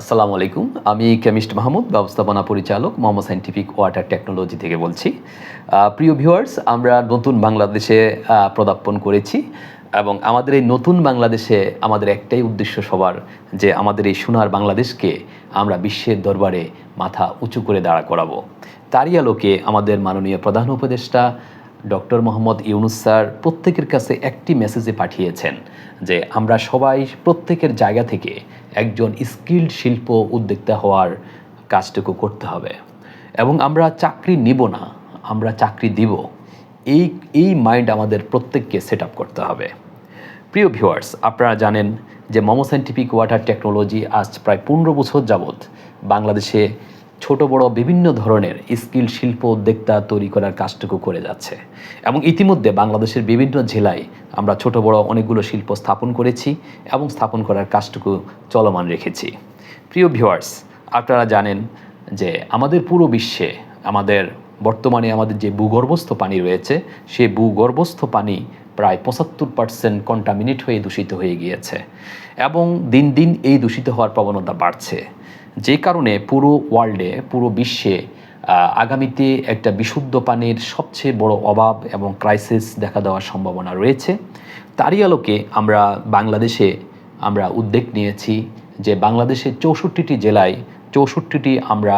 আসসালামু আলাইকুম। আমি কেমিস্ট মাহমুদ, ব্যবস্থাপনা পরিচালক, মোহাম্মদ সাইন্টিফিক ওয়াটার টেকনোলজি থেকে বলছি। প্রিয় ভিউয়ার্স, আমরা নতুন বাংলাদেশে পদার্পণ করেছি এবং আমাদের এই নতুন বাংলাদেশে আমাদের একটাই উদ্দেশ্য সবার যে আমাদের এই সোনার বাংলাদেশকে আমরা বিশ্বের দরবারে মাথা উঁচু করে দাঁড়া করাবো। তারই আলোকে আমাদের মাননীয় প্রধান উপদেষ্টা ডক্টর মোহাম্মদ ইউনুস স্যার প্রত্যেকের কাছে একটি মেসেজে পাঠিয়েছেন যে আমরা সবাই প্রত্যেকের জায়গা থেকে একজন স্কিল্ড শিল্প উদ্যোক্তা হওয়ার কাজটুকু করতে হবে। এবং আমরা চাকরি নিব না, আমরা চাকরি দিব। এই এই মাইন্ড আমাদের প্রত্যেককে সেট করতে হবে। প্রিয় ভিউয়ার্স, আপনারা জানেন যে মোমো সাইন্টিফিক ওয়াটার টেকনোলজি আজ প্রায় পনেরো বছর যাবৎ বাংলাদেশে ছোট, বড় বিভিন্ন ধরনের স্কিল, শিল্প উদ্যোক্তা তৈরি করার কাজটুকু করে যাচ্ছে। এবং ইতিমধ্যে বাংলাদেশের বিভিন্ন জেলায় আমরা ছোট, বড় অনেকগুলো শিল্প স্থাপন করেছি এবং স্থাপন করার কাজটুকু চলমান রেখেছি। প্রিয় ভিউয়ার্স, আপনারা জানেন যে আমাদের পুরো বিশ্বে আমাদের বর্তমানে আমাদের যে ভূগর্ভস্থ পানি রয়েছে সেই ভূগর্ভস্থ পানি প্রায় পঁচাত্তর পার্সেন্ট কন্টামিনেট হয়ে দূষিত হয়ে গিয়েছে এবং দিন দিন এই দূষিত হওয়ার প্রবণতা বাড়ছে। যে কারণে পুরো ওয়ার্ল্ডে, পুরো বিশ্বে আগামীতে একটা বিশুদ্ধ পানির সবচেয়ে বড় অভাব এবং ক্রাইসিস দেখা দেওয়ার সম্ভাবনা রয়েছে তারই আলোকে আমরা বাংলাদেশে আমরা উদ্যোগ নিয়েছি যে বাংলাদেশের চৌষট্টিটি জেলায় চৌষট্টিটি আমরা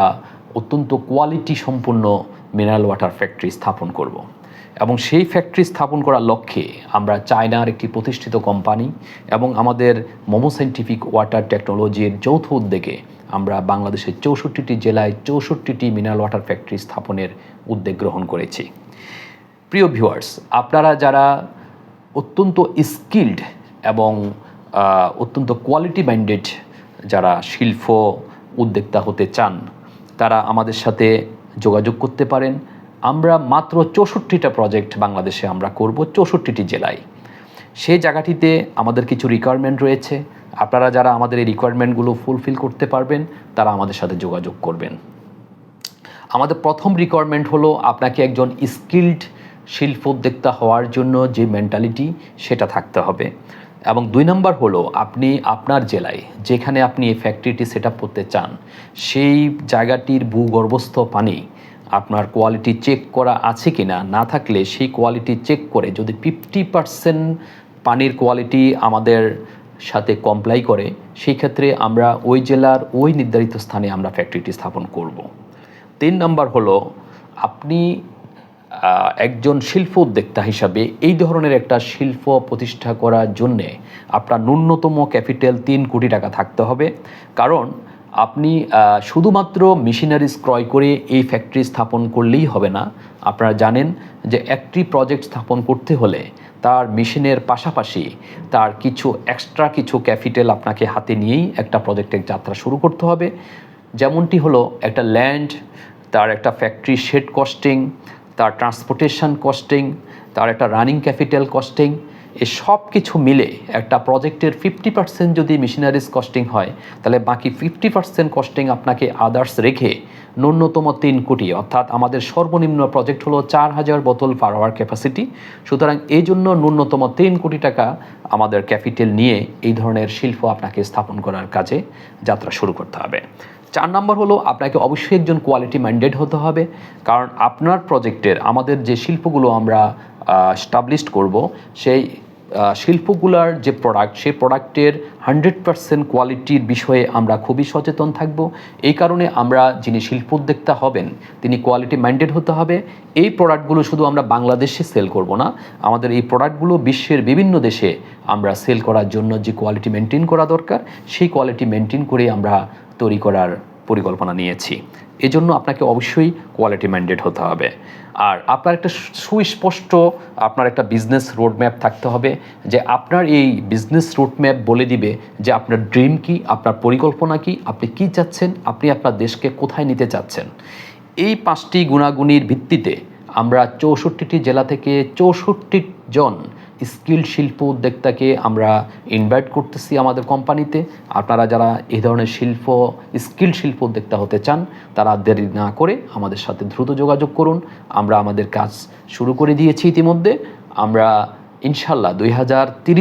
অত্যন্ত কোয়ালিটি সম্পন্ন মিনারেল ওয়াটার ফ্যাক্টরি স্থাপন করব। এবং সেই ফ্যাক্টরি স্থাপন করার লক্ষ্যে আমরা চায়নার একটি প্রতিষ্ঠিত কোম্পানি এবং আমাদের মোমো সাইন্টিফিক ওয়াটার টেকনোলজির যৌথ উদ্যোগে আমরা বাংলাদেশের চৌষট্টিটি জেলায় চৌষট্টিটি মিনারেল ওয়াটার ফ্যাক্টরি স্থাপনের উদ্যোগ গ্রহণ করেছি। প্রিয় ভিউয়ার্স, আপনারা যারা অত্যন্ত স্কিল্ড এবং অত্যন্ত কোয়ালিটি মাইন্ডেড যারা শিল্প উদ্যোক্তা হতে চান, তারা আমাদের সাথে যোগাযোগ করতে পারেন। আমরা মাত্র চৌষট্টিটা প্রজেক্ট বাংলাদেশে আমরা করব চৌষট্টিটি জেলায়। সেই জায়গাটিতে আমাদের কিছু রিকোয়ারমেন্ট রয়েছে। আপনারা যারা আমাদের এই রিকোয়ারমেন্টগুলো ফুলফিল করতে পারবেন, তারা আমাদের সাথে যোগাযোগ করবেন। আমাদের প্রথম রিকোয়ারমেন্ট হলো আপনাকে একজন স্কিল্ড শিল্প উদ্যোক্তা হওয়ার জন্য যে মেন্টালিটি সেটা থাকতে হবে। এবং দুই নম্বর হলো, আপনি আপনার জেলায় যেখানে আপনি এই ফ্যাক্টরিটি সেট আপ করতে চান, সেই জায়গাটির ভূগর্ভস্থ পানি আপনার কোয়ালিটি চেক করা আছে কি না না থাকলে সেই কোয়ালিটি চেক করে যদি ফিফটি পার্সেন্ট পানির কোয়ালিটি আমাদের সাথে কমপ্লাই করে, সেই ক্ষেত্রে আমরা ওই জেলার ওই নির্ধারিত স্থানে আমরা ফ্যাক্টরিটি স্থাপন করব। তিন নম্বর হলো, আপনি একজন শিল্প উদ্যোক্তা হিসাবে এই ধরনের একটা শিল্প প্রতিষ্ঠা করার জন্যে আপনার ন্যূনতম ক্যাপিটাল তিন কোটি টাকা থাকতে হবে। কারণ আপনি শুধুমাত্র মেশিনারিজ ক্রয় করে এই ফ্যাক্টরি স্থাপন করলেই হবে না। আপনারা জানেন যে একটি প্রজেক্ট স্থাপন করতে হলে তার মেশিনের পাশাপাশি তার কিছু এক্সট্রা কিছু ক্যাপিটাল আপনাকে হাতে নিয়েই একটা প্রজেক্টের যাত্রা শুরু করতে হবে। যেমনটি হলো একটা ল্যান্ড তার একটা ফ্যাক্টরি শেড কস্টিং তার ট্রান্সপোর্টেশন কস্টিং তার একটা রানিং ক্যাপিটাল কস্টিং এই সব কিছু মিলে একটা প্রজেক্টের ফিফটি পার্সেন্ট যদি মেশিনারিজ কস্টিং হয়, তাহলে বাকি ফিফটি পার্সেন্ট কস্টিং আপনাকে আদার্স রেখে ন্যূনতম তিন কোটি, অর্থাৎ আমাদের সর্বনিম্ন প্রজেক্ট হলো চার হাজার বোতল পার আওয়ার ক্যাপাসিটি সুতরাং এই জন্য ন্যূনতম তিন কোটি টাকা আমাদের ক্যাপিটাল নিয়ে এই ধরনের শিল্প আপনাকে স্থাপন করার কাজে যাত্রা শুরু করতে হবে। চার নম্বর হলো আপনাকে অবশ্যই একজন কোয়ালিটি মাইন্ডেড হতে হবে, কারণ আপনার প্রজেক্টের আমাদের যে শিল্পগুলো আমরা স্টাবলিশড করব, সেই শিল্পগুলার যে প্রোডাক্ট সেই প্রোডাক্টের হান্ড্রেড পার্সেন্ট কোয়ালিটির বিষয়ে আমরা খুবই সচেতন থাকব। এই কারণে আমরা যিনি শিল্প উদ্যোক্তা হবেন, তিনি কোয়ালিটি মাইন্ডেড হতে হবে। এই প্রোডাক্টগুলো শুধু আমরা বাংলাদেশে সেল করব না, আমাদের এই প্রোডাক্টগুলো বিশ্বের বিভিন্ন দেশে আমরা সেল করার জন্য যে কোয়ালিটি মেনটেন করা দরকার, সেই কোয়ালিটি মেনটেন করে আমরা তৈরি করার পরিকল্পনা নিয়েছি। এজন্য আপনাকে অবশ্যই কোয়ালিটি মাইন্ডেড হতে হবে। আর আপনার একটা সুস্পষ্ট আপনার একটা বিজনেস রোডম্যাপ থাকতে হবে যে আপনার এই বিজনেস রোডম্যাপ বলে দিবে যে আপনার ড্রিম কি, আপনার পরিকল্পনা কি, আপনি কি চাচ্ছেন, আপনি আপনার দেশকে কোথায় নিতে চাচ্ছেন। এই পাঁচটি গুণাগুণির ভিত্তিতে আমরা চৌষট্টিটি জেলা থেকে চৌষট্টি জন স্কিল শিল্প উদ্যোক্তাকে আমরা ইনভাইট করতেছি আমাদের কোম্পানিতে। আপনারা যারা এই ধরনের শিল্প, স্কিল শিল্প উদ্যোক্তা হতে চান, তারা দেরি না করে আমাদের সাথে দ্রুত যোগাযোগ করুন। আমরা আমাদের কাজ শুরু করে দিয়েছি ইতিমধ্যে। আমরা ইনশাল্লাহ দুই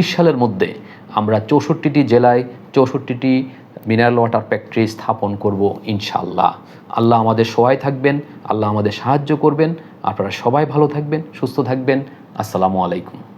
সালের মধ্যে আমরা চৌষট্টিটি জেলায় চৌষট্টিটি মিনারেল ওয়াটার ফ্যাক্টরি স্থাপন করব ইনশাল্লাহ। আল্লাহ আমাদের সহায় থাকবেন, আল্লাহ আমাদের সাহায্য করবেন। আপনারা সবাই ভালো থাকবেন, সুস্থ থাকবেন। আসসালামু আলাইকুম।